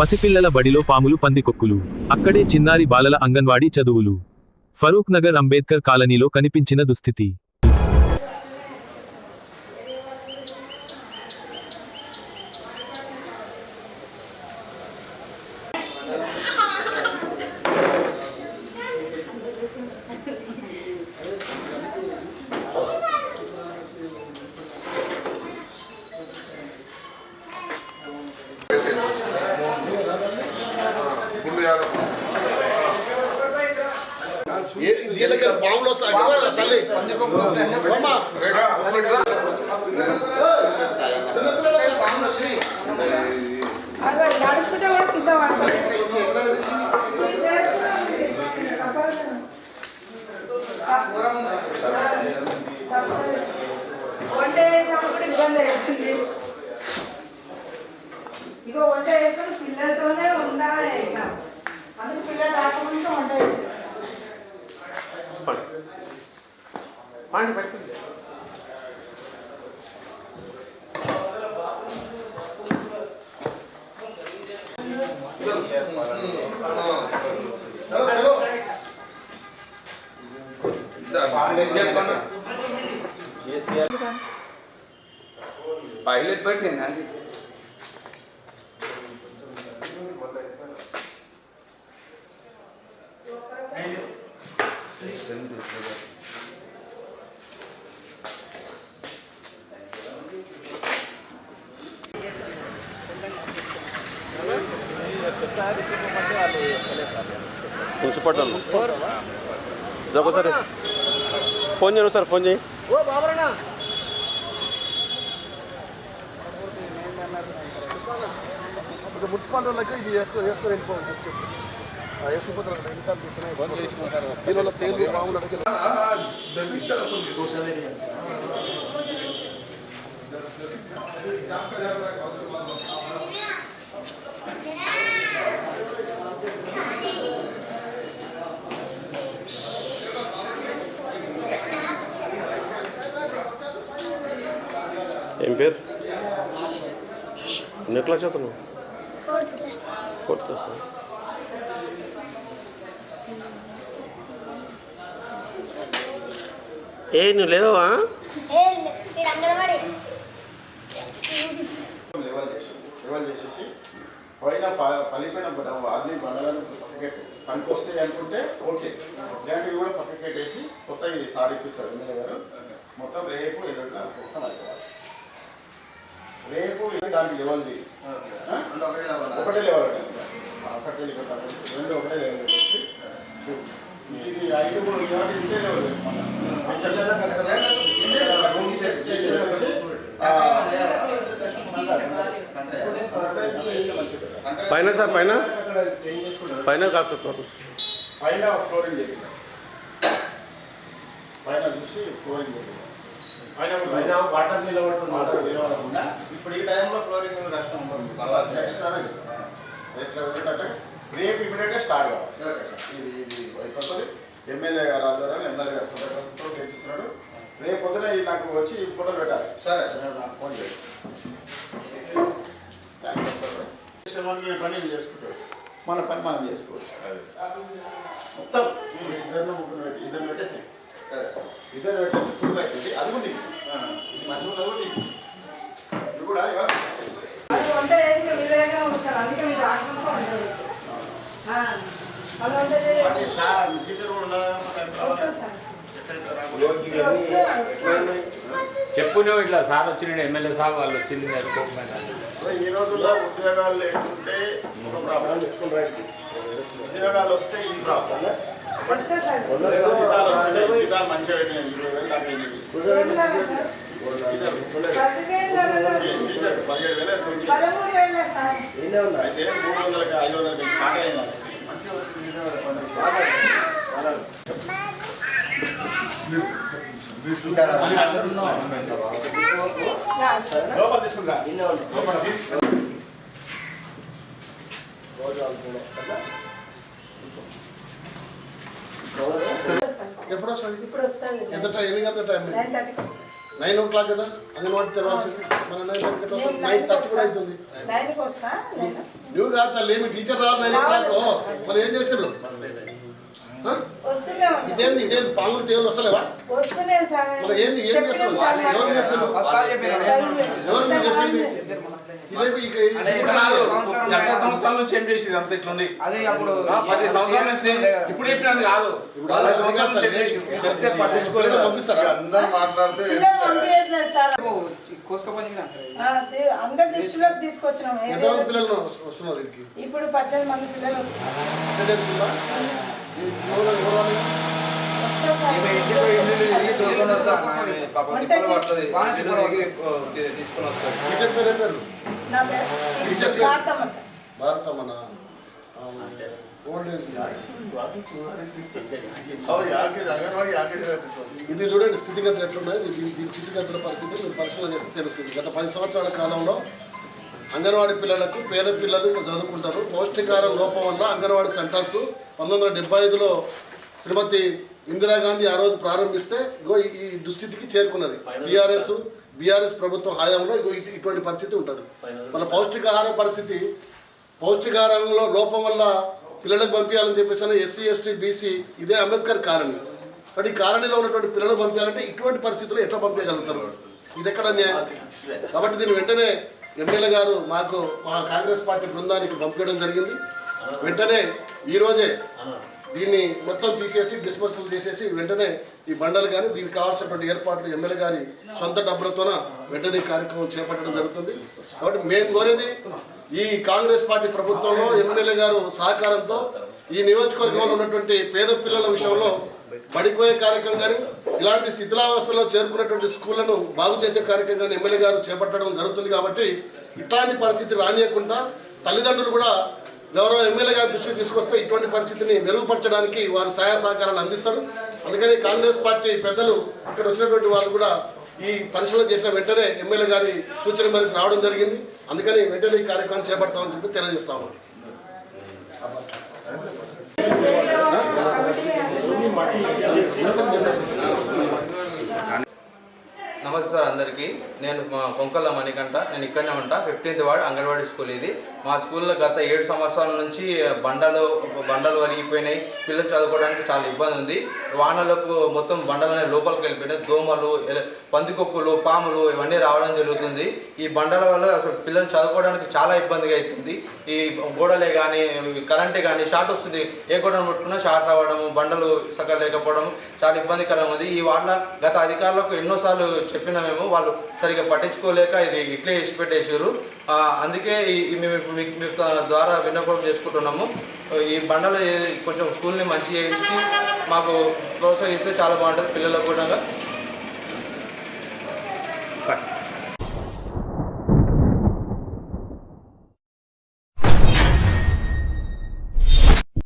పసిపిల్లల బడిలో పాములు పందికొక్కులు. అక్కడే చిన్నారి బాలల అంగన్వాడీ చదువులు. ఫరూక్ నగర్ అంబేద్కర్ కాలనీలో కనిపించిన దుస్థితి ఏ- దీనికి పాములు వస్తాయి కదా, తల్లి అమ్మా. కూడా వంట చేసినప్పుడు కూడా ఇబ్బంది అవుతుంది ఇగో వంట చేసుకొని పిల్లలతోనే ఉండాలి. ఇట్లా అందుకు పిల్లలు రాకముందు వంట పాండి పట్టుకుంది పైలట్ పెట్టింది అంతే మున్సిపల్ ఒకసారి. ఫోన్ చేయండి సార్ ఫోన్ చేయి. మున్సిపాలిటీ వాళ్ళకి ఇది వేసుకొని వేసుకొని వెళ్ళిపోవాలి వేసుకుపోతారు. దీనివల్ల తేలు పాములు అడిగి ఏం పేరు? ఎన్ని క్లాస్ చదువుతున్నావు ఫోర్త్ క్లాస్. ఏ నువ్వు లేవా చేసేసి పైన ప- పలిపోయిన అన్ని బండలను పక్కకెట్టు పనికి వస్తాయి అనుకుంటే ఓకే. ఇలాంటివి కూడా పక్కకెట్టేసి కొత్త ఇది సార్ ఇప్పిస్తారు ఎమ్మెల్యే గారు. మొత్తం రేపు ఎల్లుండి మొత్తం అయిపోవాలి రేపు ఇది దానికి లెవెల్ చేయి ఆ? ఒకటే లెవెల్? ఒకటే రెండు ఒకటే లెవెల్. ఇది ఐదు కూడా ఇలాంటి ఇంతే లెవెల్ కదా పైన సార్ పైన? అక్కడ చేంజ్ చేసుకుంటారు. పైన కాకపోతే పైన ఫ్లోరింగ్ చేయాలి పైన చూసి ఫ్లోరింగ్ చేయాలి పైన వాటర్ నిలబడుతుంది వాటర్ నిలబడకుండా. ఇప్పుడు ఈ టైంలో ఫ్లోరింగ్ కష్టం ఉంటుంది. తర్వాత ఎట్లా ఏంటంటే రేపు ఇమీడియట్గా స్టార్ట్ కావాలి. Okay sir. ఇది ఇది అయిపోతుంది ఎమ్మెల్యే గారు ఆధ్వర్యంలో ఎమ్మెల్యే గారు సందర్శనతో చేపిస్తున్నాడు రేపు పొద్దున నాకు వచ్చి ఈ ఫోటోలు పెట్టాలి. సరే. నేను నాకు ఫోన్ చేయండి. పని చేసుకుంటాడు మన పని మనం చేసుకోవచ్చు. మొత్తం ఇద్దరు ముగ్గురు పెట్టి ఇద్దరు పెట్టేసి సరే. ఇద్దరు పెట్టేసి ఫుల్ అవుతుంది అది కూడా దిగు ఆ. ఇది మంచిగా ఉన్నది కూడా దిగు ఇది కూడా ఇవ్వ. అది వంట చేసి విధంగా ఉంటారు అందుకే మీరు రాకుండా ఉంటుంది ఆ, వాళ్ళు వంట చేయాలి వాటి సార్ టీచర్ కూడా ఉండాలి వస్తుంది సార్ చెప్పు నువ్వు ఇట్లా సార్ వచ్చిండు ఎమ్మెల్యే సార్ వాళ్ళు వచ్చింది అనుకోకుండా ఈ రోజుల్లో ఉద్యోగాలు లేకుంటే ఉద్యోగాలు వస్తే ఈ ప్రాబ్లం అయితే మూడు వందలకి ఐదు వందలకి స్టార్ట్ అయింది. మంచిగా లోపల తీసుకుంటా లోపల తీసుకుంటా. ఎప్పుడు వస్తుంది ఇప్పుడు వస్తుంది ఎంత టైం? ఎన్ని గంటల టైం? నైన్ ఓ క్లాక్ కదా? అంగన్వాడి తెలవాల్సింది మన నైన్ నేను నైన్ థర్టీ కూడా అవుతుంది. నువ్వు కాదు తల్లి మీ టీచర్ రావాలి నైన్ ఓ క్లాక్ మరి ఏం చేస్తారు ఇదేంది ఇదేంది పాములు తేలు వస్తలేవా? వస్తూనే సార్. మరి ఏంది ఏం చేస్తారు ఎవరు ఎవరు చెప్పింది? సంవత్సరాల నుంచి ఏం చేసి అంత ఇట్లుంది అదే అప్పుడు పది సంవత్సరాల నుంచి ఇప్పుడు కాదు. ఇప్పుడు చెప్తే పట్టించుకోలేదు. పంపిస్తారా? అందరు మాట్లాడితే అందరి దృష్టిలోకి తీసుకొచ్చినాం. పిల్లలు వస్తున్నారు ఇప్పుడు పద్దెనిమిది మంది పిల్లలు వస్తున్నారు. ఎక్కడ పేరు సార్ ఇది చూడండి స్థితిగతులు ఎట్లున్నాయి దీని స్థితిగతుల పరిస్థితి మీరు పరిశీలన చేస్తే తెలుస్తుంది గత పది సంవత్సరాల కాలంలో అంగన్వాడీ పిల్లలకు పేద పిల్లలు ఇక్కడ చదువుకుంటారు. పౌష్టికార లోపం వల్ల అంగన్వాడీ సెంటర్స్ పంతొమ్మిది వందల డెబ్బై ఐదులో శ్రీమతి ఇందిరాగాంధీ ఆ రోజు ప్రారంభిస్తే ఇగో ఈ- దుస్థితికి చేరుకున్నది. టీఆర్ఎస్ బీఆర్ఎస్ ప్రభుత్వం హయాంలో ఇగో ఇటు- ఇటువంటి పరిస్థితి ఉంటుంది. మన పౌష్టికాహారం పరిస్థితి పౌష్టికాహారంలో లోపం వల్ల పిల్లలకు పంపించాలని చెప్పేసి ఎస్సీ ఎస్టీ బీసీ ఇదే అంబేద్కర్ కాలనీ. కానీ ఈ కాలనీలో ఉన్నటువంటి పిల్లలకు పంపించాలంటే ఇటువంటి పరిస్థితుల్లో ఎట్లా పంపించగలుగుతారు ఇది ఎక్కడ న్యాయం? కాబట్టి దీన్ని వెంటనే ఎమ్మెల్యే గారు మాకు మా కాంగ్రెస్ పార్టీ బృందానికి పంపించడం జరిగింది. వెంటనే ఈరోజే దీన్ని మొత్తం తీసేసి డిస్పోజల్ చేసేసి వెంటనే ఈ బండలు కానీ దీనికి కావాల్సినటువంటి ఏర్పాట్లు ఎమ్మెల్యే గారి సొంత డబ్బులతోన వెంటనే ఈ కార్యక్రమం చేపట్టడం జరుగుతుంది. కాబట్టి మేము కోరేది ఈ కాంగ్రెస్ పార్టీ ప్రభుత్వంలో ఎమ్మెల్యే గారు సహకారంతో ఈ నియోజకవర్గంలో ఉన్నటువంటి పేద పిల్లల విషయంలో బడిపోయే కార్యక్రమం కానీ ఇలాంటి శిథిలావస్థలో చేరుకున్నటువంటి స్కూళ్ళను బాగు చేసే కార్యక్రమం కానీ ఎమ్మెల్యే గారు చేపట్టడం జరుగుతుంది కాబట్టి ఇట్లాంటి పరిస్థితి రానియకుండా తల్లిదండ్రులు కూడా గౌరవ ఎమ్మెల్యే గారి దృష్టికి తీసుకొస్తే ఇటువంటి పరిస్థితిని మెరుగుపరచడానికి వారు సహాయ సహకారాలు అందిస్తారు. అందుకని కాంగ్రెస్ పార్టీ పెద్దలు ఇక్కడ వచ్చినటువంటి వాళ్ళు కూడా ఈ పరిశీలన చేసిన వెంటనే ఎమ్మెల్యే గారి సూచన మేరకు రావడం జరిగింది. అందుకని వెంటనే ఈ కార్యక్రమం చేపడతామని చెప్పి తెలియజేస్తాము నమస్తే సార్ అందరికీ. నేను కొంకల్ల మణికంట నేను ఇక్కడనే ఉంటా. ఫిఫ్టీన్త్ వార్డ్ అంగన్వాడీ స్కూల్ ఇది. మా స్కూల్లో గత ఏడు సంవత్సరాల నుంచి బండలు బండలు వలిగిపోయినాయి పిల్లలు చదువుకోవడానికి చాలా ఇబ్బంది ఉంది. వానలకు మొత్తం బండలనే లోపలికి వెళ్ళిపోయినాయి. దోమలు పందికొప్పులు పందికొక్కులు పాములు ఇవన్నీ రావడం జరుగుతుంది. ఈ బండల వల్ల అసలు పిల్లలు చదువుకోవడానికి చాలా ఇబ్బందిగా అవుతుంది. ఈ గోడలే కానీ కరెంటే కానీ షార్ట్ వస్తుంది. ఏ గోడను పట్టుకున్నా షార్ట్ రావడం బండలు సగం లేకపోవడం చాలా ఇబ్బందికరంగా ఉంది. ఈ వాళ్ళ గత అధికారులకు ఎన్నోసార్లు చెప్పినా మేము వాళ్ళు సరిగ్గా పట్టించుకోలేక ఇది ఇట్లే ఇచ్చిపెట్టేసారు అందుకే ఈ మేము మీకు మీ ద్వారా విన్నపం చేసుకుంటున్నాము. ఈ బండలు కొంచెం స్కూల్ని మంచిగా ఇచ్చి మాకు ప్రోత్సహిస్తే చాలా బాగుంటుంది పిల్లలకు కూడా.